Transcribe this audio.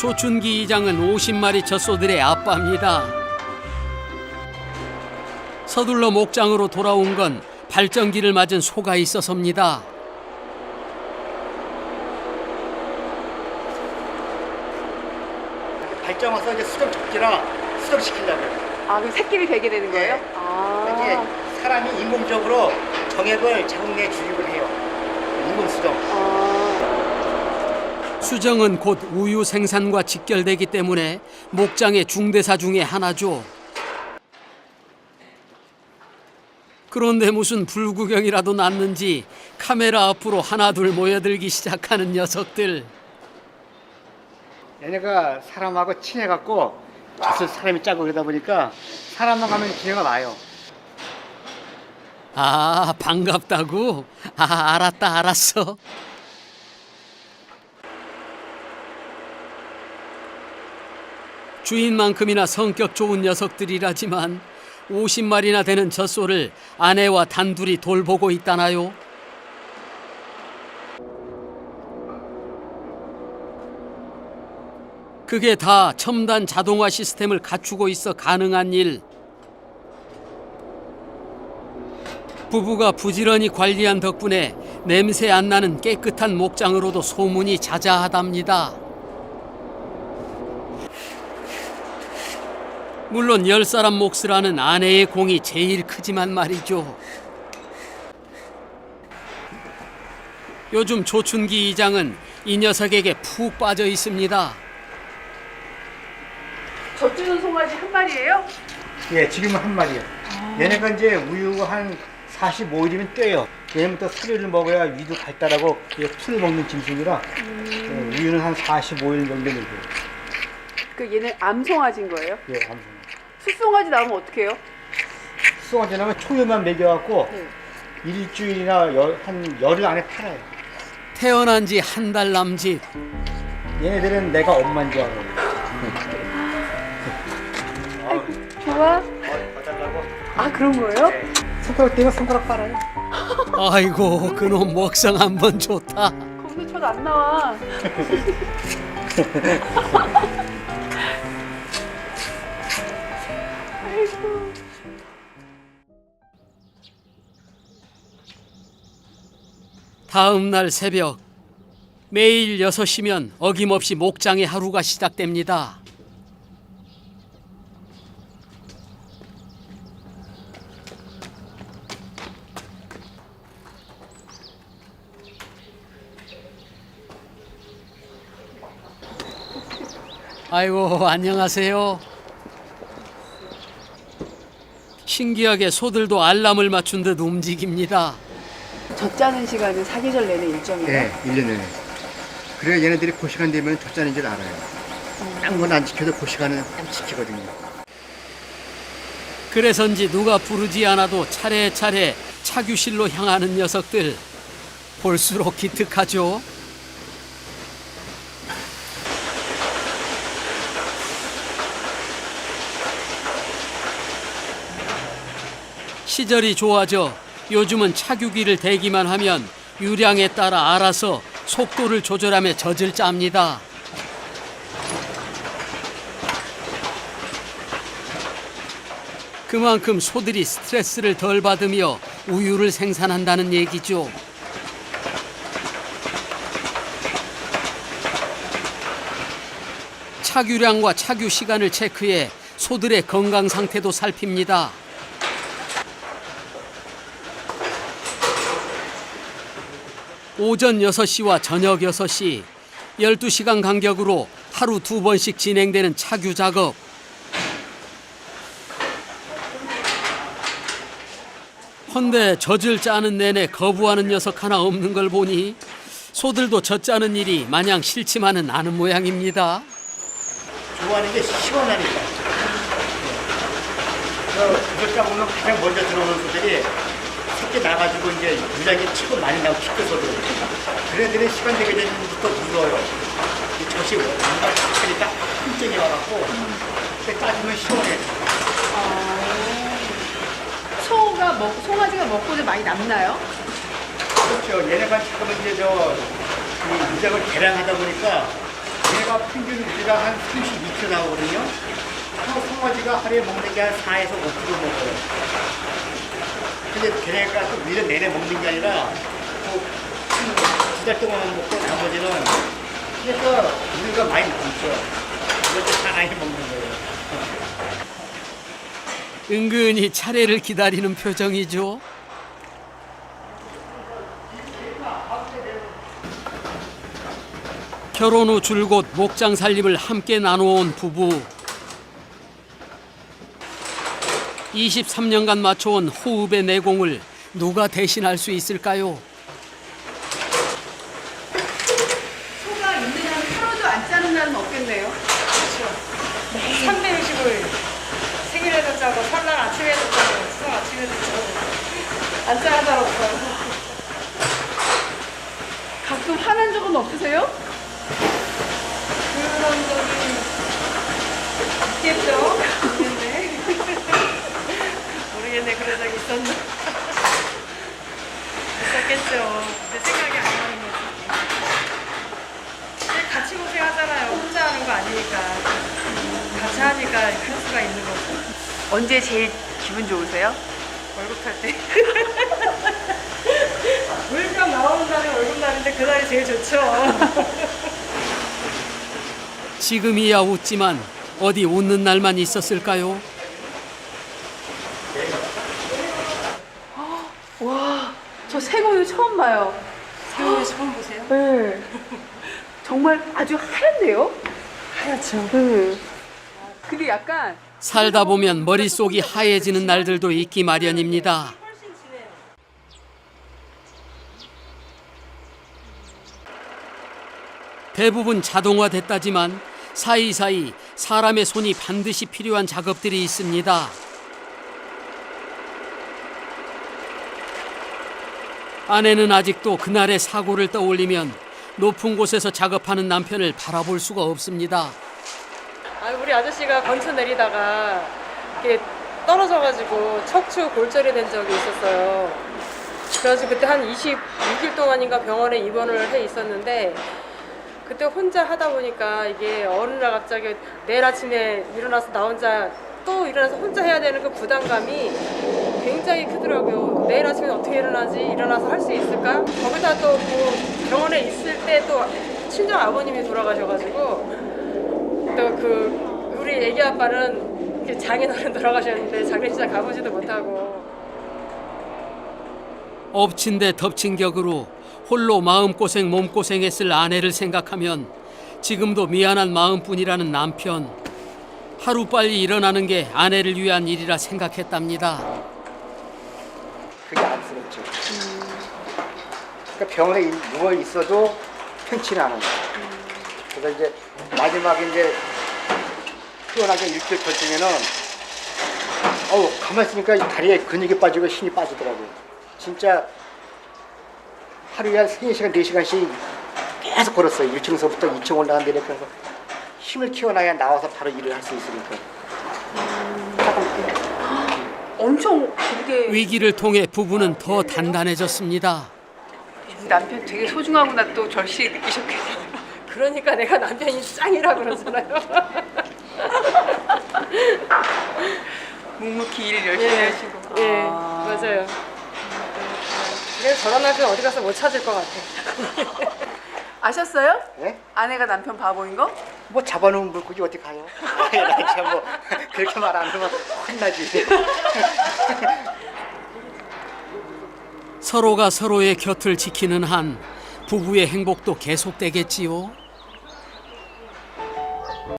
조춘기 이장은 50마리 젖소들의 아빠입니다. 서둘러 목장으로 돌아온 건 발전기를 맞은 소가 있어서입니다. 발정 와서 이제 수정 적기라 수정시키려고요. 아, 그럼 새끼를 되게 되는 거예요? 네. 아. 이제 사람이 인공적으로 정액을 자궁내에 주입을 해요. 인공 수정. 아. 수정은 곧 우유 생산과 직결되기 때문에 목장의 중대사 중의 하나죠. 그런데 무슨 불구경이라도 났는지 카메라 앞으로 하나둘 모여들기 시작하는 녀석들. 얘네가 사람하고 친해갖고 젖을 사람이 짜고 그러다 보니까 사람만 가면 기회가 와요. 아, 반갑다고? 아, 알았다, 알았어. 주인만큼이나 성격 좋은 녀석들이라지만 50마리나 되는 젖소를 아내와 단둘이 돌보고 있다나요? 그게 다 첨단 자동화 시스템을 갖추고 있어 가능한 일. 부부가 부지런히 관리한 덕분에 냄새 안 나는 깨끗한 목장으로도 소문이 자자하답니다. 물론 열 사람 몫을 하는 아내의 공이 제일 크지만 말이죠. 요즘 조춘기 이장은 이 녀석에게 푹 빠져 있습니다. 젖주는 송아지 한 마리예요? 예, 지금은 한 마리요. 얘네가 이제 우유 한 45일이면 떼요. 얘네부터 사료를 먹어야 위도 발달하고 이게 풀 먹는 짐승이라 예, 우유는 한 45일 정도 되고요. 그 얘는 암송아지인 거예요? 예, 암송. 숫송아지 나오면 어떻게 해요? 수송아지 나면 초유만 먹여갖고 네. 일주일이나 열, 한 열흘 안에 팔아요. 태어난 지 한 달 남짓. 얘네들은 내가 엄마인 줄 알아요. 좋아? 아, 그런 거예요? 손가락 떼면 손가락 빨아요. 아이고 그놈 먹성 한번 좋다. 거기서 젖안 나와. 다음 날 새벽 매일 6시면 어김없이 목장의 하루가 시작됩니다. 아이고 안녕하세요. 신기하게 소들도 알람을 맞춘 듯 움직입니다. 젖 짜는 시간은 사계절 내내 일정이에요? 네, 1년 내내. 그래야 얘네들이 그 시간 되면 젖자는 줄 알아요. 딴건 안 지켜도 그 시간은 딱 지키거든요. 그래서인지 누가 부르지 않아도 차례차례 차규실로 향하는 녀석들 볼수록 기특하죠. 시절이 좋아져 요즘은 차규기를 대기만 하면 유량에 따라 알아서 속도를 조절하며 젖을 짭니다. 그만큼 소들이 스트레스를 덜 받으며 우유를 생산한다는 얘기죠. 차규량과 차규 시간을 체크해 소들의 건강 상태도 살핍니다. 오전 6시와 저녁 6시, 12시간 간격으로 하루 두 번씩 진행되는 차규 작업. 헌데 젖을 짜는 내내 거부하는 녀석 하나 없는 걸 보니 소들도 젖 짜는 일이 마냥 싫지만은 않은 모양입니다. 좋아하는 게 시원하니까. 저 구절자 보면 가장 먼저 들어오는 소들이 새끼 나가지고 이제 유장이 치고 많이 나고 키크서도 그래들이 시간 되게 되면부터 물어요. 이 젖이 뭔가 차니까 힘증이 와갖고 그때 따지면 시원해. 소가 먹, 송아지가 먹고는 많이 남나요? 그렇죠. 얘네가 지금은 이제 저, 이 유장을 개량하다 보니까 얘네가 하루가 평균 우리가 한 32kg 나오거든요. 또 송아지가 하루에 먹는 게 한 4에서 5kg 먹어요. 근데 걔네가 또 1년 내내 먹는 게 아니라 두달 동안 먹고 나머지는 그래서 우리가 많이. 이렇게 다 많이 먹는 거예요. 은근히 차례를 기다리는 표정이죠. 결혼 후 줄곧 목장 살림을 함께 나누어온 부부. 23년간 맞춰온 호흡의 내공을 누가 대신할 수 있을까요? 소가 있는 한 하루도 안 짜는 날은 없겠네요. 365일 생일에도 짜고 설날 아침에도 짜고 추석 아침에도 짜고 안 짜는 날 없어요. 가끔 화난 적은 없으세요? 그런 적이 있겠죠? 모르겠네. 모르겠네 그런 적이 있었나? 있었겠죠. 근데 생각이 안 나는 거지. 같이 고생하잖아요. 혼자 하는 거 아니니까. 같이 하니까 할 수가 있는 거고. 언제 제일 기분 좋으세요? 월급 탈 때. 월급 나오는 날이 월급 날인데 그날이 제일 좋죠. 지금이야 웃지만 어디 웃는 날만 있었을까요? 와, 저 생우유 처음 봐요. 새우를 처음 보세요? 네. 정말 아주 하얀데요? 하얗죠. 네. 근데 약간 살다 보면 머릿속이 하얘지는 날들도 있기 마련입니다. 대부분 자동화됐다지만 사이사이 사람의 손이 반드시 필요한 작업들이 있습니다. 아내는 아직도 그날의 사고를 떠올리면 높은 곳에서 작업하는 남편을 바라볼 수가 없습니다. 아, 우리 아저씨가 건초 내리다가 이렇게 떨어져가지고 척추 골절이 된 적이 있었어요. 그래서 그때 한 26일 동안인가 병원에 입원을 해 있었는데 그때 혼자 하다 보니까 이게 어느 날 갑자기 내일 아침에 일어나서 나 혼자 또 일어나서 혼자 해야 되는 그 부담감이 굉장히 크더라고요. 내일 아침에 어떻게 일어나지? 일어나서 할 수 있을까? 거기다 또그 병원에 있을 때 또 친정 아버님이 돌아가셔가지고 또 그 우리 애기 아빠는 장인어른 돌아가셨는데 장례식장 가보지도 못하고 엎친 데 덮친 격으로 홀로 마음고생 몸고생했을 아내를 생각하면 지금도 미안한 마음뿐이라는 남편 하루빨리 일어나는 게 아내를 위한 일이라 생각했답니다. 그게 안쓰럽죠. 그러니까 병원에 이- 누워 있어도 편치는 않은 거예요. 그래서 이제 마지막에 이제 피곤하게 일주일 결정에는 어우 가만 있으니까 이 다리에 근육이 빠지고 힘이 빠지더라고요. 진짜 하루에 한 3시간, 4시간씩 계속 걸었어요. 1층서부터 2층 올라간 그래서 힘을 키워놔야 나와서 바로 일을 할 수 있으니까. 엄청 되게 위기를 통해 부부는 더 단단해졌습니다. 남편 되게 소중하구나 또 절실히 느끼셨겠어요. 그러니까 내가 남편이 짱이라 그러잖아요. 묵묵히 일을 열심히 예, 하시고. 예, 아. 맞아요. 그래서 저런 남편 어디 가서 못 찾을 것 같아. 아셨어요? 네? 아내가 남편 바보인 거? 뭐 잡아놓은 물고기 어디 가요? 이렇게 뭐 그렇게 말 안 하면 혼나지. 서로가 서로의 곁을 지키는 한 부부의 행복도 계속되겠지요.